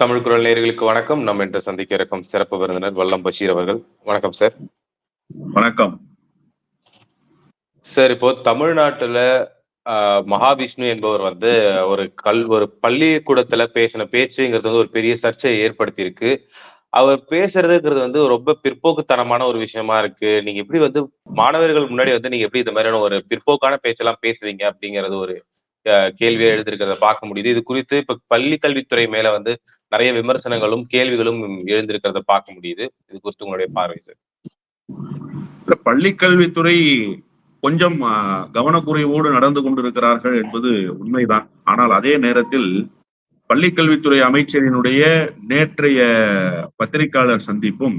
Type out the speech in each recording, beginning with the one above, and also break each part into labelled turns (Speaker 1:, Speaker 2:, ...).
Speaker 1: தமிழ் குரல் நேயர்களுக்கு வணக்கம். நம்ம இன்று சந்திக்க இருக்கும் சிறப்பு விருந்தினர் வல்லம் பஷீர் அவர்கள். வணக்கம் சார்.
Speaker 2: வணக்கம்.
Speaker 1: சார் இப்போ தமிழ்நாட்டுல மகாவிஷ்ணு என்பவர் வந்து ஒரு கல் ஒரு பள்ளிக்கூடத்துல பேசின பேச்சுங்கிறது வந்து ஒரு பெரிய சர்ச்சையை ஏற்படுத்தியிருக்கு. அவர் பேசுறதுங்கிறது வந்து ரொம்ப பிற்போக்குத்தனமான ஒரு விஷயமா இருக்கு. நீங்க எப்படி வந்து மாணவர்கள் முன்னாடி வந்து நீங்க எப்படி இந்த மாதிரியான ஒரு பிற்போக்கான பேச்செல்லாம் பேசுவீங்க அப்படிங்கறது ஒரு கேள்வியை எழுந்திருக்கிறத பார்க்க முடியுது. இது குறித்து இப்ப பள்ளி கல்வித்துறை மேல வந்து நிறைய விமர்சனங்களும் கேள்விகளும் எழுந்திருக்கிறத பார்க்க முடியுது. இது குறித்து உங்களுடைய பார்வை சார்.
Speaker 2: இந்த பள்ளிக்கல்வித்துறை கொஞ்சம் கவனக்குறைவோடு நடந்து கொண்டிருக்கிறார்கள் என்பது உண்மைதான். ஆனால் அதே நேரத்தில் பள்ளிக்கல்வித்துறை அமைச்சரினுடைய நேற்றைய பத்திரிகையாளர் சந்திப்பும்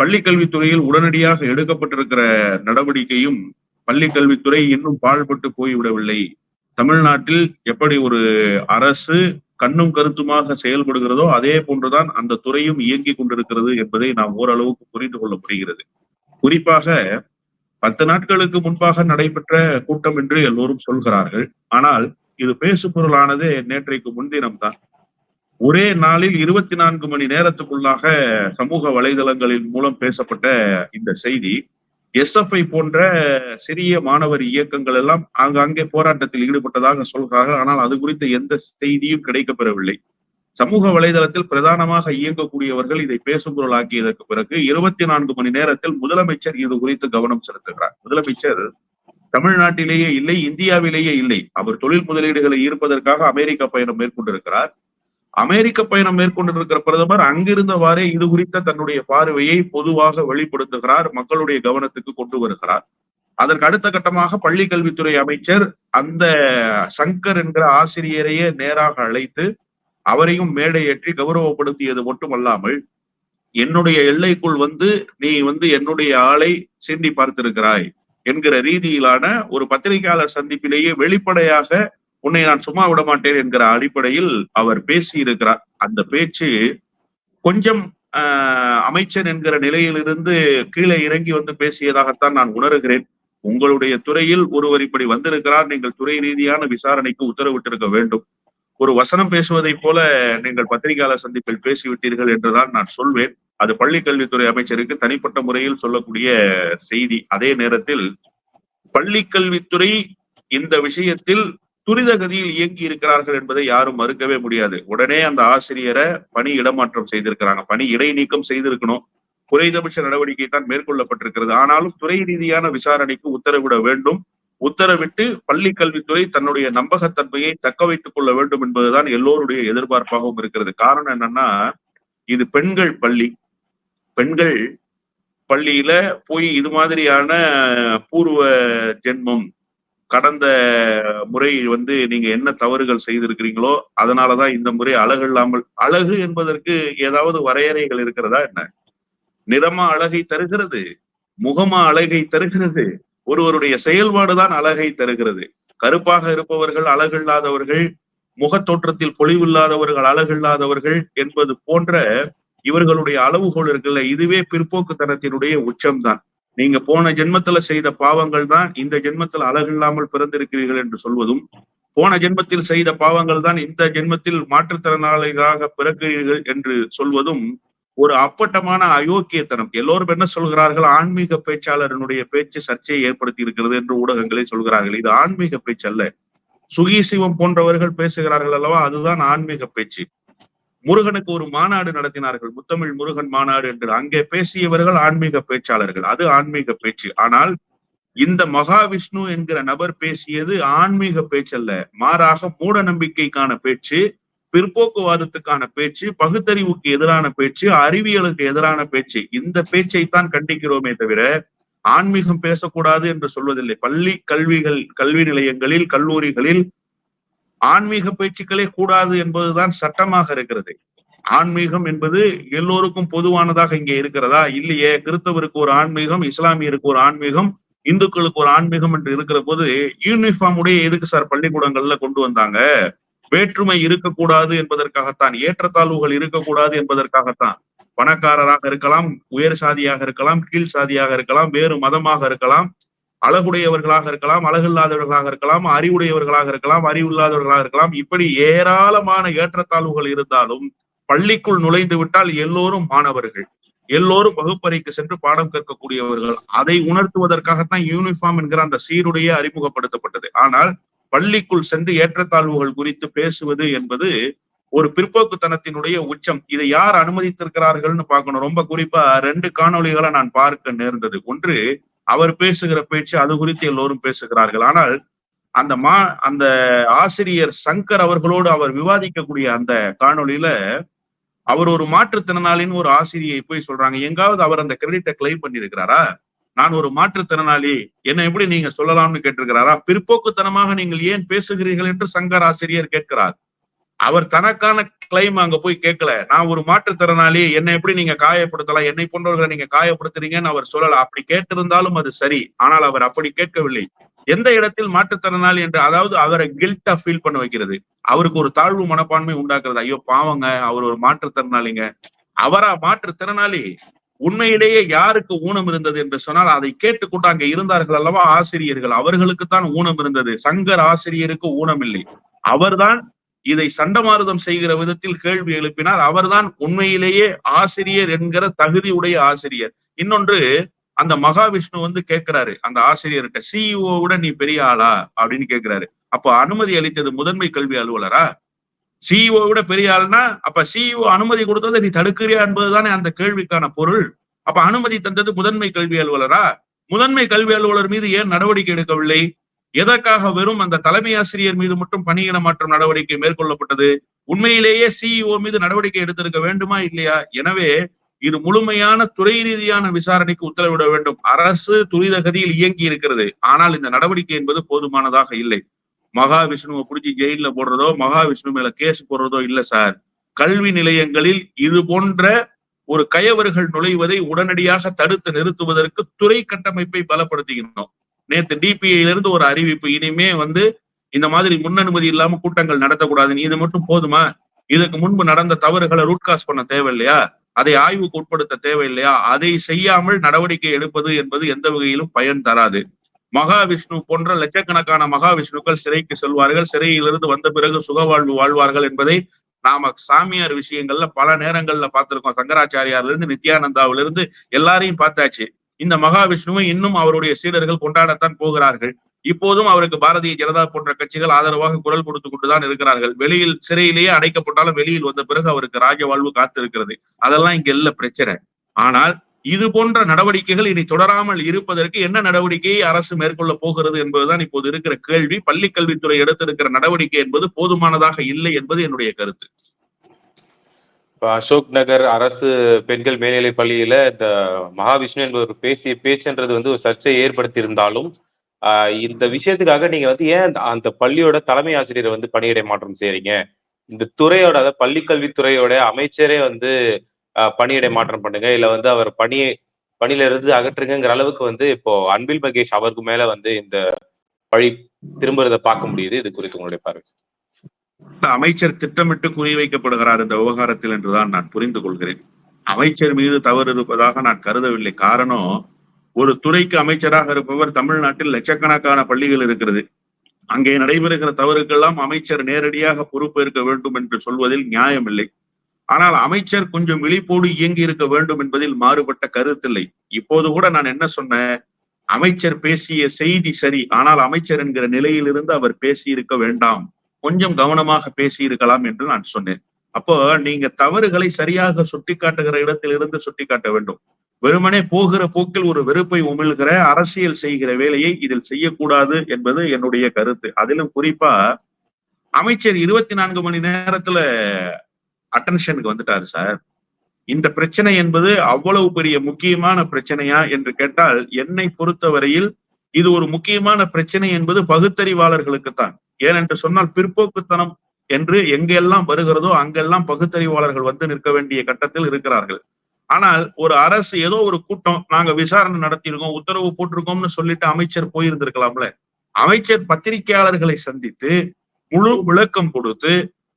Speaker 2: பள்ளிக்கல்வித்துறையில் உடனடியாக எடுக்கப்பட்டிருக்கிற நடவடிக்கையும் பள்ளிக்கல்வித்துறை இன்னும் பாழ்பட்டு போய்விடவில்லை தமிழ்நாட்டில் எப்படி ஒரு அரசு கண்ணும் கருத்துமாக செயல்படுகிறதோ அதே போன்றுதான் அந்த துறையும் இயங்கிக் கொண்டிருக்கிறது என்பதை நாம் ஓரளவுக்கு புரிந்து கொள்ள முடிகிறது. குறிப்பாக பத்து நாட்களுக்கு முன்பாக நடைபெற்ற கூட்டம் என்று எல்லோரும் சொல்கிறார்கள். ஆனால் இது பேசு பொருளானது நேற்றைக்கு முன்தினம்தான். ஒரே நாளில் இருபத்தி நான்கு மணி நேரத்துக்குள்ளாக சமூக வலைதளங்களின் மூலம் பேசப்பட்ட இந்த செய்தி. எஸ்எஃப்ஐ போன்ற சிறிய மாணவர் இயக்கங்கள் எல்லாம் ஆங்காங்கே போராட்டத்தில் ஈடுபட்டதாக சொல்கிறார்கள். ஆனால் அது குறித்த எந்த செய்தியும் கிடைக்கப்பெறவில்லை. சமூக வலைதளத்தில் பிரதானமாக இயங்கக்கூடியவர்கள் இதை பேசும் பொருளாக்கியதற்கு பிறகு இருபத்தி நான்கு மணி நேரத்தில் முதலமைச்சர் இது குறித்து கவனம் செலுத்துகிறார். முதலமைச்சர் தமிழ்நாட்டிலேயே இல்லை இந்தியாவிலேயே இல்லை. அவர் தொழில் முதலீடுகளை ஈர்ப்பதற்காக அமெரிக்க பயணம் மேற்கொண்டிருக்கிறார். அமெரிக்க பயணம் மேற்கொண்டிருக்கிற பிரதமர் அங்கிருந்தவாறே இது குறித்த தன்னுடைய பார்வையை பொதுவாக வெளிப்படுத்துகிறார் மக்களுடைய கவனத்துக்கு கொண்டு வருகிறார். அதற்கு அடுத்த கட்டமாக பள்ளி கல்வித்துறை அமைச்சர் அந்த சங்கர் என்கிற ஆசிரியரையே நேராக அழைத்து அவரையும் மேடையேற்றி கௌரவப்படுத்தியது மட்டுமல்லாமல் என்னுடைய எல்லைக்குள் வந்து நீ வந்து என்னுடைய ஆளை சீண்டி பார்த்திருக்கிறாய் என்கிற ரீதியிலான ஒரு பத்திரிகையாளர் சந்திப்பிலேயே வெளிப்படையாக உன்னை நான் சும்மா விட மாட்டேன் என்கிற அடிப்படையில் அவர் பேசி இருக்கிறார் அந்த பேச்சு கொஞ்சம் அமைச்சர் என்கிற நிலையிலிருந்து கீழே இறங்கி வந்து பேசியதாகத்தான் நான் உணர்கிறேன். உங்களுடைய துறையில் ஒருவர் இப்படி வந்திருக்கிறார். நீங்கள் துறை ரீதியான விசாரணைக்கு உத்தரவிட்டிருக்க வேண்டும். ஒரு வசனம் பேசுவதைப் போல நீங்கள் பத்திரிகையாளர் சந்திப்பில் பேசிவிட்டீர்கள் என்றுதான் நான் சொல்வேன். அது பள்ளி கல்வித்துறை அமைச்சருக்கு தனிப்பட்ட முறையில் சொல்லக்கூடிய செய்தி. அதே நேரத்தில் பள்ளி கல்வித்துறை இந்த விஷயத்தில் துரித கதியில் இயங்கி இருக்கிறார்கள் என்பதை யாரும் மறுக்கவே முடியாது. உடனே அந்த ஆசிரியரை பணி இடமாற்றம் செய்திருக்கிறாங்க. பணி இடைநீக்கம் செய்திருக்கணும். குறைந்தபட்ச நடவடிக்கை தான் மேற்கொள்ளப்பட்டிருக்கிறது. ஆனாலும் துறை ரீதியான விசாரணைக்கு உத்தரவிட வேண்டும். உத்தரவிட்டு பள்ளி கல்வித்துறை தன்னுடைய நம்பகத்தன்மையை தக்க வைத்துக் கொள்ள வேண்டும் என்பதுதான் எல்லோருடைய எதிர்பார்ப்பாகவும் இருக்கிறது. காரணம் என்னன்னா இது பெண்கள் பள்ளி. பெண்கள் பள்ளியில போய் இது மாதிரியான பூர்வ ஜென்மம் கடந்த முறை வந்து நீங்க என்ன தவறுகள் செய்திருக்கிறீங்களோ அதனாலதான் இந்த முறை அழகு இல்லாமல் அழகு என்பதற்கு ஏதாவது வரையறைகள் இருக்கிறதா என்ன? நிறமா அழகை தருகிறது முகமா அழகை தருகிறது ஒருவருடைய செயல்பாடுதான் அழகை தருகிறது. கருப்பாக இருப்பவர்கள் அழகில்லாதவர்கள் முகத் தோற்றத்தில் பொலிவில்லாதவர்கள் அழகில்லாதவர்கள் என்பது போன்ற இவர்களுடைய அளவுகோல் இருக்குல்ல இதுவே பிற்போக்குத்தனத்தினுடைய உச்சம்தான். நீங்க போன ஜென்மத்துல செய்த பாவங்கள் தான் இந்த ஜென்மத்தில் அழகில்லாமல் பிறந்திருக்கிறீர்கள் என்று சொல்வதும் போன ஜென்மத்தில் செய்த பாவங்கள் தான் இந்த ஜென்மத்தில் மாற்றுத்திறனாளிகளாக பிறக்கிறீர்கள் என்று சொல்வதும் ஒரு அப்பட்டமான அயோக்கியத்தனம். எல்லோரும் என்ன சொல்கிறார்கள்? ஆன்மீக பேச்சாளரனுடைய பேச்சு சர்ச்சையை ஏற்படுத்தி இருக்கிறது என்று ஊடகங்களே சொல்கிறார்கள். இது ஆன்மீக பேச்சு அல்ல சுகீசிவம் போன்றவர்கள் பேசுகிறார்கள் அல்லவா? அதுதான் ஆன்மீக பேச்சு. முருகனுக்கு ஒரு மாநாடு நடத்தினார்கள். முத்தமிழ் முருகன் மாநாடு என்று அங்கே பேசியவர்கள் ஆன்மீக பேச்சாளர்கள். அது ஆன்மீக பேச்சு. ஆனால் இந்த மகாவிஷ்ணு என்கிற நபர் பேசியது ஆன்மீக பேச்சல்ல. மாறாக மூட நம்பிக்கைக்கான பேச்சு பிற்போக்குவாதத்துக்கான பேச்சு பகுத்தறிவுக்கு எதிரான பேச்சு அறிவியலுக்கு எதிரான பேச்சு. இந்த பேச்சை தான் கண்டிக்கிறோமே தவிர ஆன்மீகம் பேசக்கூடாது என்று சொல்வதில்லை. பள்ளி கல்விகள் கல்வி நிலையங்களில் கல்லூரிகளில் ஆன்மீக பேச்சுக்களே கூடாது என்பதுதான் சட்டமாக இருக்கிறது. ஆன்மீகம் என்பது எல்லோருக்கும் பொதுவானதாக இங்கே இருக்கிறதா? இல்லையே. கிறிஸ்தவருக்கு ஒரு ஆன்மீகம் இஸ்லாமியருக்கு ஒரு ஆன்மீகம் இந்துக்களுக்கு ஒரு ஆன்மீகம் என்று இருக்கிற போது யூனிஃபார்ம் உடைய எதுக்கு சார் பள்ளிக்கூடங்கள்ல கொண்டு வந்தாங்க? வேற்றுமை இருக்கக்கூடாது என்பதற்காகத்தான் ஏற்றத்தாழ்வுகள் இருக்கக்கூடாது என்பதற்காகத்தான். பணக்காரராக இருக்கலாம் உயர் சாதியாக இருக்கலாம் கீழ் சாதியாக இருக்கலாம் வேறு மதமாக இருக்கலாம். அழகுடையவர்களாக இருக்கலாம் அழகில்லாதவர்களாக இருக்கலாம் அறிவுடையவர்களாக இருக்கலாம் அறிவில்லாதவர்களாக இருக்கலாம். இப்படி ஏராளமான ஏற்றத்தாழ்வுகள் இருந்தாலும் பள்ளிக்குள் நுழைந்து விட்டால் எல்லோரும் மாணவர்கள். எல்லோரும் வகுப்பறைக்கு சென்று பாடம் கற்கக்கூடியவர்கள். அதை உணர்த்துவதற்காகத்தான் யூனிஃபார்ம் என்கிற அந்த சீருடைய அறிமுகப்படுத்தப்பட்டது. ஆனால் பள்ளிக்குள் சென்று ஏற்றத்தாழ்வுகள் குறித்து பேசுவது என்பது ஒரு பிற்போக்குத்தனத்தினுடைய உச்சம். இதை யார் அனுமதித்திருக்கிறார்கள்னு பார்க்கணும். ரொம்ப குறிப்பா ரெண்டு காணொலிகளை நான் பார்க்க நேர்ந்தது. ஒன்று அவர் பேசுகிற பேச்சு அது குறித்து எல்லோரும் பேசுகிறார்கள். ஆனால் அந்த மா அந்த ஆசிரியர் சங்கர் அவர்களோடு அவர் விவாதிக்கக்கூடிய அந்த காணொலியில அவர் ஒரு மாற்றுத்திறனாளின்னு ஒரு ஆசிரியை போய் சொல்றாங்க. எங்காவது அவர் அந்த கிரெடிட்டை கிளைம் பண்ணியிருக்கிறாரா? நான் ஒரு மாற்றுத்திறனாளி. என்ன எப்படி நீங்க சொல்லலாம்னு கேட்டிருக்கிறாரா? பிற்போக்குத்தனமாக நீங்கள் ஏன் பேசுகிறீர்கள் என்று சங்கர் ஆசிரியர் கேட்கிறார். அவர் தனக்கான கிளைம் அங்க போய் கேட்கல. நான் ஒரு மாற்றுத்திறனாளி என்னை எப்படி நீங்க காயப்படுத்தலாம் என்னை போன்றவர்களை நீங்க காயப்படுத்துறீங்கன்னு அவர் சொல்லல. அப்படி கேட்டிருந்தாலும் அது சரி. ஆனால் அவர் அப்படி கேட்கவில்லை. எந்த இடத்தில் மாற்றுத்திறனாளி என்று அதாவது அவரை கில்ட்டா ஃபீல் பண்ண வைக்கிறது? அவருக்கு ஒரு தாழ்வு மனப்பான்மை உண்டாக்குறது. ஐயோ பாவங்க அவர் ஒரு மாற்றுத்திறனாளிங்க. அவரா மாற்றுத்திறனாளி? உண்மையிலேயே யாருக்கு ஊனம் இருந்தது என்று சொன்னால் அதை கேட்டுக்கொண்டு அங்க இருந்தார்கள் அல்லவா ஆசிரியர்கள். அவர்களுக்கு தான் ஊனம் இருந்தது. சங்கர் ஆசிரியருக்கு ஊனம் இல்லை அவர்தான் இதை சண்டமாருதம் செய்கிற விதத்தில் கேள்வி எழுப்பினார். அவர்தான் உண்மையிலேயே ஆசிரியர் என்கிற தகுதியுடைய ஆசிரியர். இன்னொன்று அந்த மகாவிஷ்ணு வந்து கேட்கிறாரு அந்த ஆசிரியர்கிட்ட சிஇஓ விட நீ பெரிய ஆளா? அப்படின்னு கேட்கிறாரு. அப்ப அனுமதி அளித்தது முதன்மை கல்வி அலுவலரா? சிஇஓ விட பெரிய ஆள்னா அப்ப சிஇஓ அனுமதி கொடுத்ததை நீ தடுக்கிறியா என்பதுதானே அந்த கேள்விக்கான பொருள். அப்ப அனுமதி தந்தது முதன்மை கல்வி அலுவலரா? முதன்மை கல்வி அலுவலர் மீது ஏன் நடவடிக்கை எடுக்கவில்லை? எதற்காக வெறும் அந்த தலைமை ஆசிரியர் மீது மட்டும் பணியிட மாற்றம் நடவடிக்கை மேற்கொள்ளப்பட்டது? உண்மையிலேயே சிஇஓ மீது நடவடிக்கை எடுத்திருக்க வேண்டுமா? இல்லையா? எனவே இது முழுமையான துறை ரீதியான விசாரணைக்கு உத்தரவிட வேண்டும். அரசு துரித கதியில் இயங்கி இருக்கிறது. ஆனால் இந்த நடவடிக்கை என்பது போதுமானதாக இல்லை. மகாவிஷ்ணுவை பிடிச்சி ஜெயில போடுறதோ மகாவிஷ்ணு மேல கேஸ் போடுறதோ இல்ல சார். கல்வி நிலையங்களில் இது போன்ற ஒரு கயவர்கள் நுழைவதை உடனடியாக தடுத்து நிறுத்துவதற்கு துறை கட்டமைப்பை பலப்படுத்துகின்றோம். நேத்து டிபிஐல இருந்து ஒரு அறிவிப்பு. இனிமே வந்து இந்த மாதிரி முன் அனுமதி இல்லாம கூட்டங்கள் நடத்தக்கூடாதுன்னு இது மட்டும் போதுமா? இதுக்கு முன்பு நடந்த தவறுகளை ரூட்காஸ்ட் பண்ண தேவையில்லையா? அதை ஆய்வுக்கு உட்படுத்த தேவையில்லையா? அதை செய்யாமல் நடவடிக்கை எடுப்பது என்பது எந்த வகையிலும் பயன் தராது. மகாவிஷ்ணு போன்ற லட்சக்கணக்கான மகாவிஷ்ணுக்கள் சிறைக்கு செல்வார்கள். சிறையிலிருந்து வந்த பிறகு சுகவாழ்வு வாழ்வார்கள் என்பதை நாம சாமியார் விஷயங்கள்ல பல நேரங்கள்ல பார்த்திருக்கோம். சங்கராச்சாரியார்ல இருந்து நித்யானந்தாவிலிருந்து எல்லாரையும் பார்த்தாச்சு. இந்த மகாவிஷ்ணுவை இன்னும் அவருடைய சீடர்கள் கொண்டாடத்தான் போகிறார்கள். இப்போதும் அவருக்கு பாரதிய ஜனதா போன்ற கட்சிகள் ஆதரவாக குரல் கொடுத்து கொண்டுதான் இருக்கிறார்கள். வெளியில் சிறையிலேயே அடைக்கப்பட்டாலும் வெளியில் வந்த பிறகு அவருக்கு ராஜ வாழ்வு காத்திருக்கிறது. அதெல்லாம் இங்க இல்ல பிரச்சனை. ஆனால் இது போன்ற நடவடிக்கைகள் இனி தொடராமல் இருப்பதற்கு என்ன நடவடிக்கையை அரசு மேற்கொள்ள போகிறது என்பதுதான் இப்போது இருக்கிற கேள்வி. பள்ளி கல்வித்துறை எடுத்திருக்கிற நடவடிக்கை என்பது போதுமானதாக இல்லை என்பது என்னுடைய கருத்து.
Speaker 1: அசோக் நகர் அரசு பெண்கள் மேல்நிலை பள்ளியில இந்த மகாவிஷ்ணு என்பவர் பேசிய பேச்சுன்றது வந்து ஒரு சர்ச்சையை ஏற்படுத்தி இருந்தாலும் இந்த விஷயத்துக்காக நீங்க வந்து ஏன் அந்த- அந்த பள்ளியோட தலைமை ஆசிரியரை வந்து பணியிடை மாற்றம் செய்றீங்க இந்த துறையோட அதாவது பள்ளி கல்வித்துறையோட அமைச்சரே வந்து ஆஹ் பணியிடை மாற்றம் பண்ணுங்க இல்ல வந்து அவர் பணியை பணியில இருந்து அகற்றுங்கிற அளவுக்கு வந்து இப்போ அன்பில் மகேஷ் அவருக்கு மேல வந்து இந்த பழி திரும்புறதை பார்க்க முடியுது. இது குறித்து உங்களுடைய பார்வை.
Speaker 2: அமைச்சர் திட்டமிட்டு குறிவைக்கப்படுகிறார் இந்த விவகாரத்தில் என்றுதான் நான் புரிந்து கொள்கிறேன். அமைச்சர் மீது தவறு இருப்பதாக நான் கருதவில்லை. காரணம் ஒரு துறைக்கு அமைச்சராக இருப்பவர் தமிழ்நாட்டில் லட்சக்கணக்கான பள்ளிகள் இருக்கிறது. அங்கே நடைபெறுகிற தவறுக்கெல்லாம் அமைச்சர் நேரடியாக பொறுப்பு இருக்க வேண்டும் என்று சொல்வதில் நியாயமில்லை ஆனால் அமைச்சர் கொஞ்சம் விழிப்போடு இயங்கி இருக்க வேண்டும் என்பதில் மாறுபட்ட கருத்தில்லை இப்போது கூட நான் என்ன சொன்னேன் அமைச்சர் பேசிய செய்தி சரி ஆனால் அமைச்சர் என்கிற நிலையிலிருந்து அவர் பேசியிருக்க வேண்டாம். கொஞ்சம் கவனமாக பேசியிருக்கலாம் என்று நான் சொன்னேன். அப்போ நீங்க தவறுகளை சரியாக சுட்டிக்காட்டுகிற இடத்திலிருந்து சுட்டிக்காட்ட வேண்டும். வெறுமனே போகிற போக்கில் ஒரு வெறுப்பை உமிழ்கிற அரசியல் செய்கிற வேலையை இதில் செய்யக்கூடாது என்பது என்னுடைய கருத்து. அதிலும் குறிப்பா அமைச்சர் இருபத்தி நான்கு மணி நேரத்துல அட்டென்ஷனுக்கு வந்துட்டாரு சார். இந்த பிரச்சனை என்பது அவ்வளவு பெரிய முக்கியமான பிரச்சனையா என்று கேட்டால் என்னை பொறுத்தவரையில் இது ஒரு முக்கியமான பிரச்சனை என்பது பகுத்தறிவாளர்களுக்குத்தான். ஏனென்று சொன்னால் பிற்போக்குத்தனம் என்று எங்கெல்லாம் வருகிறதோ அங்கெல்லாம் பகுத்தறிவாளர்கள் வந்து நிற்க வேண்டிய கட்டத்தில் இருக்கிறார்கள். ஆனால் ஒரு அரசு ஏதோ ஒரு கூட்டம் நாங்க விசாரணை நடத்தியிருக்கோம் உத்தரவு போட்டிருக்கோம்னு சொல்லிட்டு அமைச்சர் போயிருந்திருக்கலாம்ல. அமைச்சர் பத்திரிகையாளர்களை சந்தித்து முழு விளக்கம் கொடுத்து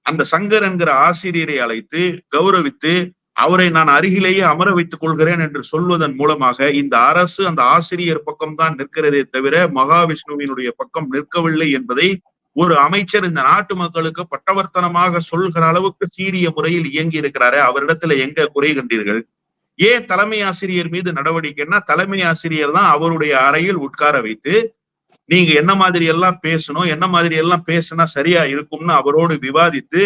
Speaker 2: அந்த சங்கர் என்கிற ஆசிரியரை அழைத்து கௌரவித்து அவரை நான் அருகிலேயே அமர வைத்துக் கொள்கிறேன் என்று சொல்வதன் மூலமாக இந்த அரசு அந்த ஆசிரியர் பக்கம்தான் நிற்கிறதே தவிர மகாவிஷ்ணுவினுடைய பக்கம் நிற்கவில்லை என்பதை ஒரு அமைச்சர் இந்த நாட்டு மக்களுக்கு பட்டவர்த்தனமாக சொல்கிற அளவுக்கு சீரிய முறையில் இயங்கி இருக்கிறாரு அவரிடத்துல எங்க குறை கண்டீர்கள்? ஏன் தலைமை ஆசிரியர் மீது நடவடிக்கைன்னா தலைமை ஆசிரியர் தான் அவருடைய அறையில் உட்கார வைத்து நீங்க என்ன மாதிரி எல்லாம் பேசணும் என்ன மாதிரி எல்லாம் பேசினா சரியா இருக்கும்னு அவரோடு விவாதித்து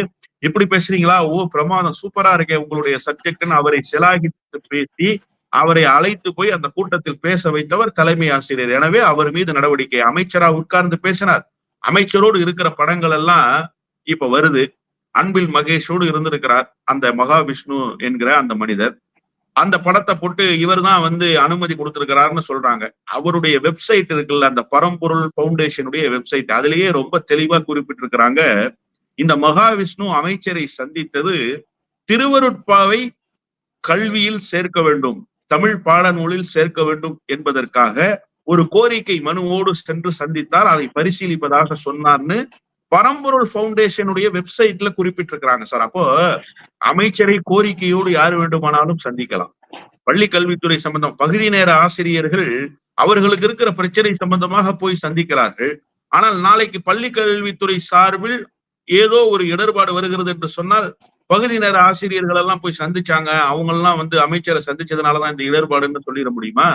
Speaker 2: இப்படி பேசுறீங்களா? ஓ பிரமாதம் சூப்பரா இருக்கே உங்களுடைய சப்ஜெக்ட்னு அவரை சிலாகித்து பேசி அவரை அழைத்து போய் அந்த கூட்டத்தில் பேச வைத்தவர் தலைமை ஆசிரியர். எனவே அவர் மீது நடவடிக்கை அமைச்சரா உட்கார்ந்து பேசினார். அமைச்சரோடு இருக்கிற படங்கள் எல்லாம் இப்ப வருது. அன்பில் மகேஷோடு இருந்திருக்கிறார். அந்த மகாவிஷ்ணு என்கிற அந்த மனிதர். அந்த படத்தை போட்டு இவர் தான் வந்து அனுமதி கொடுத்திருக்கிறாருன்னு சொல்றாங்க. அவருடைய வெப்சைட் இருக்குல்ல அந்த பரம்பொருள் பவுண்டேஷனுடைய வெப்சைட். அதுலயே ரொம்ப தெளிவா குறிப்பிட்டிருக்கிறாங்க. இந்த மகாவிஷ்ணு அமைச்சரை சந்தித்தது திருவருட்பாவை கல்வியில் சேர்க்க வேண்டும் தமிழ் பாடநூலில் சேர்க்க வேண்டும் என்பதற்காக ஒரு கோரிக்கை மனுவோடு சென்று சந்தித்தார். அதை பரிசீலிப்பதாக சொன்னார்னு பரம்பொருள் பவுண்டேஷனுடைய வெப்சைட்ல குறிப்பிட்டிருக்கிறாங்க சார். அப்போ அமைச்சரை கோரிக்கையோடு யார் வேண்டுமானாலும் சந்திக்கலாம். பள்ளி கல்வித்துறை சம்பந்தம் பகுதி நேர ஆசிரியர்கள் அவர்களுக்கு இருக்கிற பிரச்சனை சம்பந்தமாக போய் சந்திக்கிறார்கள். ஆனால் நாளைக்கு பள்ளி கல்வித்துறை சார்பில் ஏதோ ஒரு இடர்பாடு வருகிறது என்று சொன்னால் பகுதி நேர ஆசிரியர்கள் எல்லாம் போய் சந்திச்சாங்க. அவங்க எல்லாம் வந்து அமைச்சரை சந்திச்சதுனாலதான் இந்த இடர்பாடுன்னு சொல்லிட முடியுமா?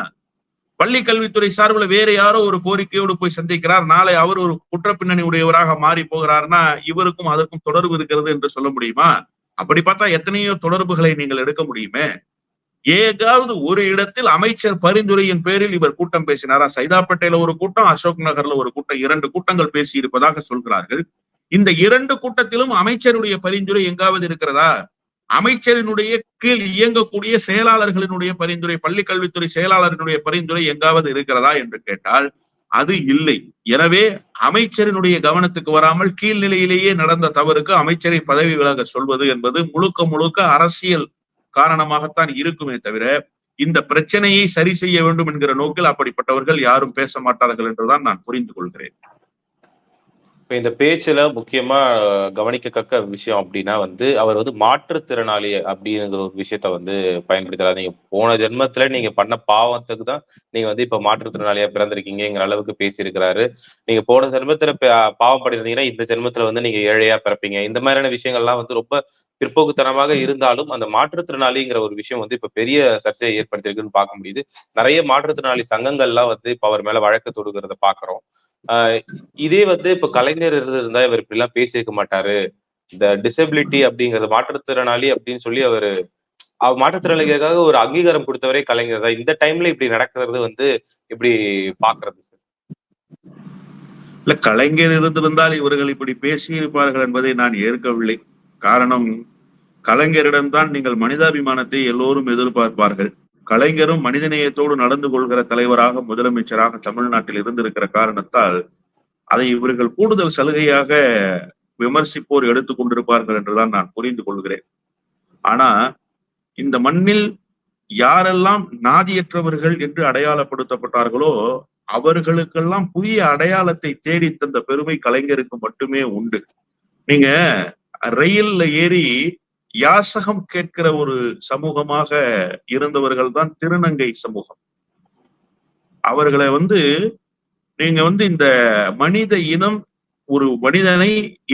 Speaker 2: பள்ளி கல்வித்துறை சார்பில் வேற யாரோ ஒரு கோரிக்கையோடு போய் சந்திக்கிறார். நாளை அவர் ஒரு குற்ற பின்னணி உடையவராக மாறி போகிறார்னா இவருக்கும் அதற்கும் தொடர்பு இருக்கிறது என்று சொல்ல முடியுமா? அப்படி பார்த்தா எத்தனையோ தொடர்புகளை நீங்கள் எடுக்க முடியுமே? ஏதாவது ஒரு இடத்தில் அமைச்சர் பரிந்துரையின் பேரில் இவர் கூட்டம் பேசினாரா? சைதாப்பேட்டையில ஒரு கூட்டம் அசோக் நகர்ல ஒரு கூட்டம் இரண்டு கூட்டங்கள் பேசி இருப்பதாக சொல்கிறார்கள். இந்த இரண்டு கூட்டத்திலும் அமைச்சருடைய பரிந்துரை எங்காவது இருக்கிறதா? அமைச்சரினுடைய கீழ் இயங்கக்கூடிய செயலாளர்களினுடைய பரிந்துரை பள்ளி கல்வித்துறை செயலாளரினுடைய பரிந்துரை எங்காவது இருக்கிறதா என்று கேட்டால் அது இல்லை. எனவே அமைச்சரினுடைய கவனத்துக்கு வராமல் கீழ்நிலையிலேயே நடந்த தவறுக்கு அமைச்சரை பதவி விலக சொல்வது என்பது முழுக்க முழுக்க அரசியல் காரணமாகத்தான் இருக்குமே தவிர இந்த பிரச்சனையை சரி செய்ய வேண்டும் என்கிற நோக்கில் அப்படிப்பட்டவர்கள் யாரும் பேச மாட்டார்கள் என்றுதான் நான் புரிந்து கொள்கிறேன்.
Speaker 1: இப்ப இந்த பேச்சுல முக்கியமா கவனிக்கத்தக்க விஷயம் அப்படின்னா வந்து அவர் வந்து மாற்றுத்திறனாளி அப்படிங்கிற ஒரு விஷயத்த வந்து பயன்படுத்துறாரு. நீங்க போன ஜென்மத்துல நீங்க பண்ண பாவத்துக்கு தான் நீங்க வந்து இப்ப மாற்றுத்திறனாளியா பிறந்திருக்கீங்கிற அளவுக்கு பேசியிருக்கிறாரு. நீங்க போன ஜென்மத்துல பாவம் பண்ணிருந்தீங்கன்னா இந்த ஜென்மத்துல வந்து நீங்க ஏழையா பிறப்பீங்க. இந்த மாதிரியான விஷயங்கள்லாம் வந்து ரொம்ப பிற்போக்குத்தனமாக இருந்தாலும் அந்த மாற்றுத்திறனாளிங்கிற ஒரு விஷயம் வந்து இப்ப பெரிய சர்ச்சையை ஏற்படுத்தியிருக்குன்னு பார்க்க முடியுது. நிறைய மாற்றுத்திறனாளி சங்கங்கள்லாம் வந்து இப்ப அவர் மேல வழக்கு தொடுக்கிறத பாக்குறோம் இதே வந்து இப்ப கலைஞர் இருந்திருந்தா இவர் இப்படி எல்லாம் பேசியிருக்க மாட்டாரு. இந்த டிசபிலிட்டி அப்படிங்கறது மாற்றுத்திறனாளி அப்படின்னு சொல்லி அவரு அவர் மாற்றுத்திறனாளிகளுக்காக ஒரு அங்கீகாரம் கொடுத்தவரே கலைஞர் தான். இந்த டைம்ல இப்படி நடக்கிறது வந்து இப்படி பாக்குறது சார்
Speaker 2: இல்ல கலைஞர் இருந்திருந்தால் இவர்கள் இப்படி பேசியிருப்பார்கள் என்பதை நான் ஏற்கவில்லை. காரணம் கலைஞரிடம்தான் நீங்கள் மனிதாபிமானத்தை எல்லோரும் எதிர்பார்ப்பார்கள். கலைஞரும் மனிதநேயத்தோடு நடந்து கொள்கிற தலைவராக முதலமைச்சராக தமிழ்நாட்டில் இருந்திருக்கிற காரணத்தால் அதை இவர்கள் கூடுதல் சலுகையாக விமர்சிப்போர் எடுத்துக் கொண்டிருப்பார்கள் என்றுதான் நான் புரிந்து கொள்கிறேன். ஆனா இந்த மண்ணில் யாரெல்லாம் நாதியற்றவர்கள் என்று அடையாளப்படுத்தப்பட்டார்களோ அவர்களுக்கெல்லாம் புதிய அடையாளத்தை தேடி தந்த பெருமை கலைஞருக்கு மட்டுமே உண்டு. நீங்க ரயில்ல ஏறி யாசகம் கேட்கிற ஒரு சமூகமாக இருந்தவர்கள் தான் திருநங்கை சமூகம். அவர்களை வந்து நீங்க வந்து இந்த மனித இனம் ஒரு மனிதனை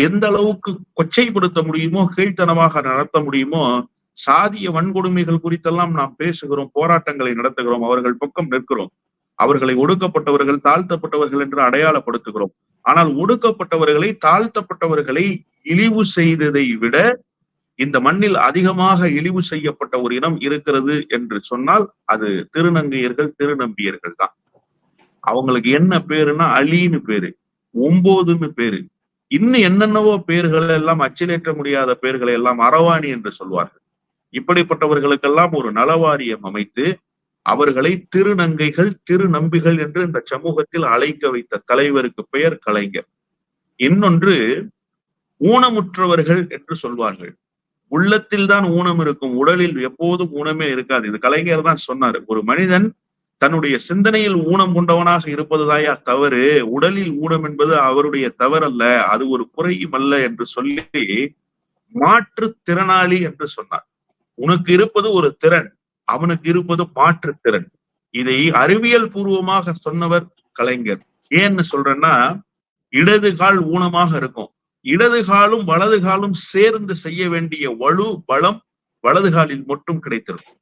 Speaker 2: எந்த அளவுக்கு கொச்சைப்படுத்த முடியுமோ கீழ்த்தனமாக நடத்த முடியுமோ சாதிய வன்கொடுமைகள் குறித்தெல்லாம் நாம் பேசுகிறோம் போராட்டங்களை நடத்துகிறோம் அவர்கள் பக்கம் நிற்கிறோம். அவர்களை ஒடுக்கப்பட்டவர்கள் தாழ்த்தப்பட்டவர்கள் என்று அடையாளப்படுத்துகிறோம். ஆனால் ஒடுக்கப்பட்டவர்களை தாழ்த்தப்பட்டவர்களை இழிவு செய்ததை விட இந்த மண்ணில் அதிகமாக இழிவு செய்யப்பட்ட ஒரு இனம் இருக்கிறது என்று சொன்னால் அது திருநங்கையர்கள் திருநம்பியர்கள் தான். அவங்களுக்கு என்ன பேருன்னா அலின்னு பேரு ஒன்பதுன்னு பேரு. இன்னும் என்னென்னவோ பேர்களை எல்லாம் அச்சிலேற்ற முடியாத பேர்களை எல்லாம் அறவாணி என்று சொல்வார்கள். இப்படிப்பட்டவர்களுக்கெல்லாம் ஒரு நலவாரியம் அமைத்து அவர்களை திருநங்கைகள் திருநம்பிகள் என்று இந்த சமூகத்தில் அழைக்க வைத்த தலைவருக்கு பெயர் கலைஞர். இன்னொன்று ஊனமுற்றவர்கள் என்று சொல்வார்கள். உள்ளத்தில் தான் ஊனம் இருக்கும் உடலில் எப்போதும் ஊனமே இருக்காது. இது கலைஞர் தான் சொன்னாரு. ஒரு மனிதன் தன்னுடைய சிந்தனையில் ஊனம் கொண்டவனாக இருப்பதுதாயா தவறு? உடலில் ஊனம் என்பது அவருடைய தவறல்ல அது ஒரு குறையும் அல்ல என்று சொல்லி மாற்றுத்திறனாளி என்று சொன்னார். உனக்கு இருப்பது ஒரு திறன் அவனுக்கு இருப்பது மாற்றுத்திறன் இதை அறிவியல் பூர்வமாக சொன்னவர் கலைஞர். ஏன்னு சொல்றேன்னா இடது கால் ஊனமாக இருக்கும். இடது காலும் வலது காலும் சேர்ந்து செய்ய வேண்டிய வலு பலம் வலது காலில் மட்டும் கிடைத்திருக்கும்.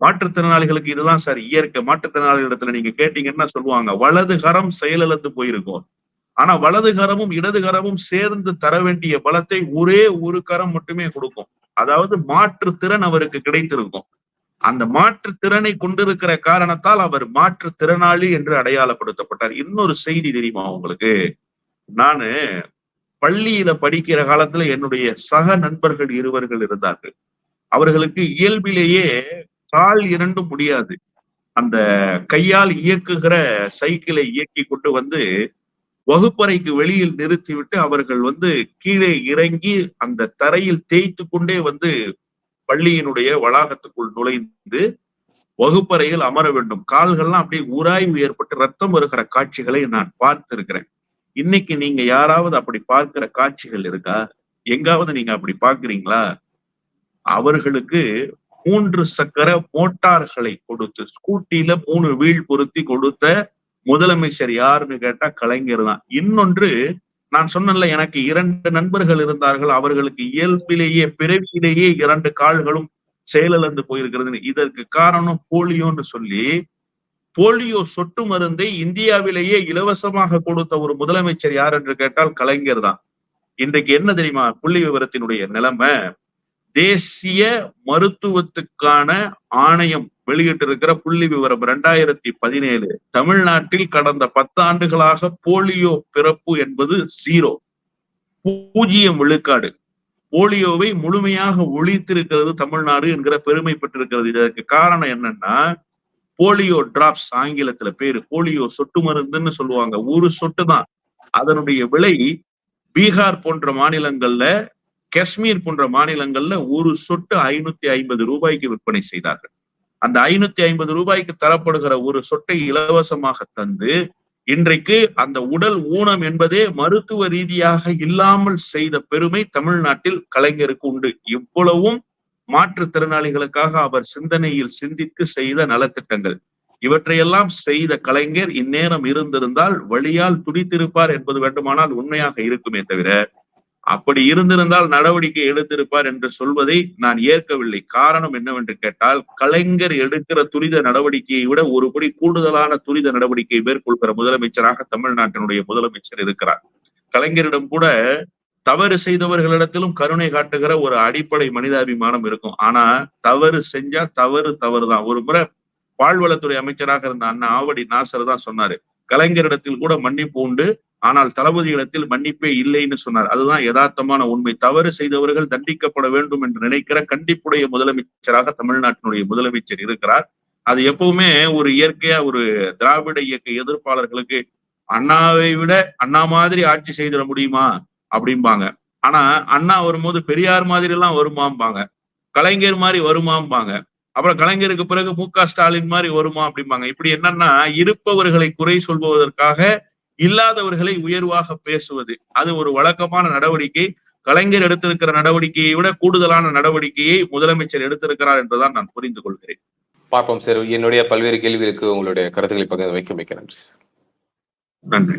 Speaker 2: மாற்றுத்திறனாளிகளுக்கு இதுதான் சார் இயற்கை. மாற்றுத்திறனாளிகளிடத்துல நீங்க கேட்டீங்கன்னா சொல்லுவாங்க வலது கரம் செயலிழந்து போயிருக்கும். ஆனா வலது கரமும் இடது கரமும் சேர்ந்து தர வேண்டிய பலத்தை ஒரே ஒரு கரம் மட்டுமே கொடுக்கும். அதாவது மாற்றுத்திறன் அவருக்கு கிடைத்திருக்கும். அந்த மாற்றுத்திறனை கொண்டிருக்கிற காரணத்தால் அவர் மாற்றுத்திறனாளி என்று அடையாளப்படுத்தப்பட்டார். இன்னொரு செய்தி தெரியுமா உங்களுக்கு? நானு பள்ளியில படிக்கிற காலத்துல என்னுடைய சக நண்பர்கள் இருவர்கள் இருந்தார்கள். அவர்களுக்கு இயல்பிலேயே கால் இரண்டும் முடியாது. அந்த கையால் இயக்குகிற சைக்கிளை இயக்கி கொண்டு வந்து வகுப்பறைக்கு வெளியில் நிறுத்திவிட்டு அவர்கள் வந்து கீழே இறங்கி அந்த தரையில் தேய்த்து கொண்டே வந்து பள்ளியினுடைய வளாகத்துக்குள் நுழைந்து வகுப்பறையில் அமர வேண்டும். கால்கள்லாம் அப்படியே உராய்வு ஏற்பட்டு ரத்தம் வருகிற காட்சிகளை நான் பார்த்திருக்கிறேன். இன்னைக்கு நீங்க யாராவது அப்படி பார்க்கிற காட்சிகள் இருக்கா? எங்காவது நீங்க அப்படி பாக்குறீங்களா அவர்களுக்கு மூன்று சக்கர மோட்டார்களை கொடுத்து ஸ்கூட்டில மூணு வீல் பொருத்தி கொடுத்த முதலமைச்சர் யாருன்னு கேட்டா கலைஞர் தான். இன்னொன்று நான் சொன்னேன்ல எனக்கு இரண்டு நண்பர்கள் இருந்தார்கள் அவர்களுக்கு இயல்பிலேயே பிறவியிலேயே இரண்டு கால்களும் செயலிழந்து போயிருக்கிறது இதற்கு காரணம் போலியோன்னு சொல்லி போலியோ சொட்டு மருந்தை இந்தியாவிலேயே இலவசமாக கொடுத்த ஒரு முதலமைச்சர் யார் என்று கேட்டால் கலைஞர் தான். இன்றைக்கு என்ன தெரியுமா? புள்ளி விவரத்தினுடைய நிலைமை. தேசிய மருத்துவத்துக்கான ஆணையம் வெளியிட்டிருக்கிற புள்ளி விவரம் இரண்டாயிரத்தி பதினேழு. தமிழ்நாட்டில் கடந்த பத்தாண்டுகளாக போலியோ பிறப்பு என்பது ஜீரோ பூஜ்ஜியம் விழுக்காடு. போலியோவை முழுமையாக ஒழித்திருக்கிறது தமிழ்நாடு என்கிற பெருமை பெற்றிருக்கிறது. இதற்கு காரணம் என்னன்னா போலியோ டிராப்ஸ் ஆங்கிலத்துல பேரு போலியோ சொட்டு மருந்துன்னு சொல்லுவாங்க. ஒரு சொட்டு தான். அதனுடைய விலை பீகார் போன்ற மாநிலங்கள்ல காஷ்மீர் போன்ற மாநிலங்கள்ல ஒரு சொட்டு ஐநூத்தி ஐம்பது ரூபாய்க்கு விற்பனை செய்தார்கள். அந்த ஐநூத்தி ஐம்பது ரூபாய்க்கு தரப்படுகிற ஒரு சொட்டை இலவசமாக தந்து இன்றைக்கு அந்த உடல் ஊனம் என்பதே மருத்துவ ரீதியாக இல்லாமல் செய்த பெருமை தமிழ்நாட்டில் கலைஞருக்கு உண்டு. இவ்வளவும் மாற்றுத்திறனாளிகளுக்காக அவர் சிந்தனையில் சிந்தித்து செய்த நலத்திட்டங்கள். இவற்றையெல்லாம் செய்த கலைஞர் இந்நேரம் இருந்திருந்தால் வழியால் துடித்திருப்பார் என்பது வேண்டுமானால் உண்மையாக இருக்குமே தவிர அப்படி இருந்திருந்தால் நடவடிக்கை எடுத்திருப்பார் என்று சொல்வதை நான் ஏற்கவில்லை. காரணம் என்னவென்று கேட்டால் கலைஞர் எடுக்கிற துரித நடவடிக்கையை விட ஒரு படி கூடுதலான துரித நடவடிக்கையை மேற்கொள்கிற முதலமைச்சராக தமிழ்நாட்டினுடைய முதலமைச்சர் இருக்கிறார். கலைஞரிடம் கூட தவறு செய்தவர்களிடத்திலும் கருணை காட்டுகிற ஒரு அடிப்படை மனிதாபிமானம் இருக்கும். ஆனா தவறு செஞ்சா தவறு தவறு தான் ஒரு முறை பால்வளத்துறை அமைச்சராக இருந்த அண்ணா ஆவடி நாசர் தான் சொன்னாரு. கலைஞரிடத்தில் கூட மன்னிப்பு உண்டு. ஆனால் தளபதி இடத்தில் மன்னிப்பே இல்லைன்னு சொன்னார். அதுதான் யதார்த்தமான உண்மை. தவறு செய்தவர்கள் தண்டிக்கப்பட வேண்டும் என்று நினைக்கிற கண்டிப்புடைய முதலமைச்சராக தமிழ்நாட்டினுடைய முதலமைச்சர் இருக்கிறார். அது எப்பவுமே ஒரு இயற்கையா ஒரு திராவிட இயக்க எதிர்ப்பாளர்களுக்கு அண்ணாவை விட அண்ணா மாதிரி ஆட்சி செய்திட முடியுமா? அப்படிம்பாங்க. ஆனா அண்ணா வரும்போது பெரியார் மாதிரி எல்லாம் வருமாம்பாங்க. கலைஞர் மாதிரி வருமாம்பாங்க. அப்புறம் கலைஞருக்கு பிறகு மு க ஸ்டாலின் மாதிரி வருமா அப்படிம்பாங்க. இப்படி என்னன்னா இருப்பவர்களை குறை சொல்பவதற்காக இல்லாதவர்களை உயர்வாக பேசுவது. அது ஒரு வழக்கமான நடவடிக்கை. கலைஞர் எடுத்திருக்கிற நடவடிக்கையை விட கூடுதலான நடவடிக்கையை முதலமைச்சர் எடுத்திருக்கிறார் என்றுதான் நான் புரிந்து கொள்கிறேன்.
Speaker 1: பார்ப்போம் சார். என்னுடைய பல்வேறு கேள்விகளுக்கு உங்களுடைய கருத்துக்களை பகிர்ந்து வைக்க மிக்க நன்றி சார்.
Speaker 2: நன்றி.